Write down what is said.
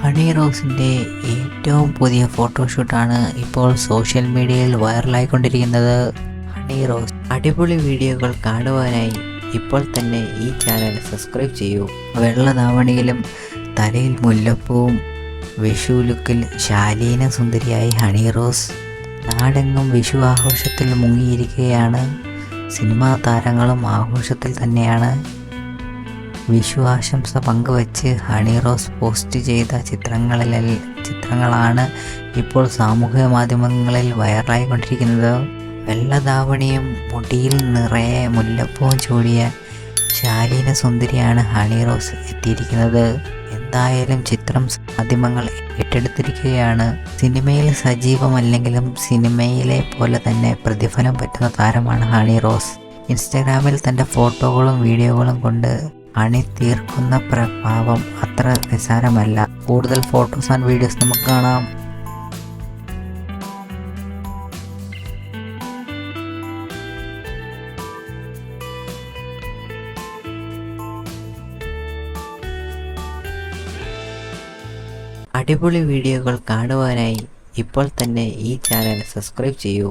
Honey റോസിന്റെ ഏറ്റവും പുതിയ ഫോട്ടോഷൂട്ടാണ് ഇപ്പോൾ സോഷ്യൽ മീഡിയയിൽ വൈറലായിക്കൊണ്ടിരിക്കുന്നത് ഹണി റോസ്. അടിപൊളി വീഡിയോകൾ കാണുവാനായി ഇപ്പോൾ തന്നെ ഈ ചാനൽ സബ്സ്ക്രൈബ് ചെയ്യൂ. വെള്ള വെള്ളധാവണിയിലും തലയിൽ മുല്ലപ്പൂവും വിഷു ലുക്കിൽ ശാലീന സുന്ദരിയായി ഹണി റോസ്. നാടെങ്ങും വിഷു ആഘോഷത്തിൽ മുങ്ങിയിരിക്കുകയാണ്. സിനിമാ താരങ്ങളും ആഘോഷത്തിൽ തന്നെയാണ്. വിഷു ആശംസ പങ്കുവച്ച് ഹണി റോസ് പോസ്റ്റ് ചെയ്ത ചിത്രങ്ങളിലെ ചിത്രങ്ങളാണ് ഇപ്പോൾ സാമൂഹിക മാധ്യമങ്ങളിൽ വൈറലായി കൊണ്ടിരിക്കുന്നത് വെള്ളധാവണിയും മുടിയിൽ നിറയെ മുല്ലപ്പൂവും ചൂടിയ ശാലീന സുന്ദരിയാണ് ഹണി റോസ് എത്തിയിരിക്കുന്നത്. എന്തായാലും ചിത്രം മാധ്യമങ്ങൾ ഏറ്റെടുത്തിരിക്കുകയാണ്. സിനിമയിൽ സജീവമല്ലെങ്കിലും സിനിമയിലെ പോലെ തന്നെ പ്രതിഫലം പറ്റുന്ന താരമാണ് ഹണി റോസ്. ഇൻസ്റ്റഗ്രാമിൽ തന്റെ ഫോട്ടോകളും വീഡിയോകളും കൊണ്ട് അണി തീർക്കുന്ന പ്രഭാവം അത്ര നിസ്സാരമല്ല. കൂടുതൽ ഫോട്ടോസ് ആൻഡ് വീഡിയോസ് നമുക്ക് കാണാം. അടിപൊളി വീഡിയോകൾ കാണുവാനായി ഇപ്പോൾ തന്നെ ഈ ചാനൽ സബ്സ്ക്രൈബ് ചെയ്യൂ.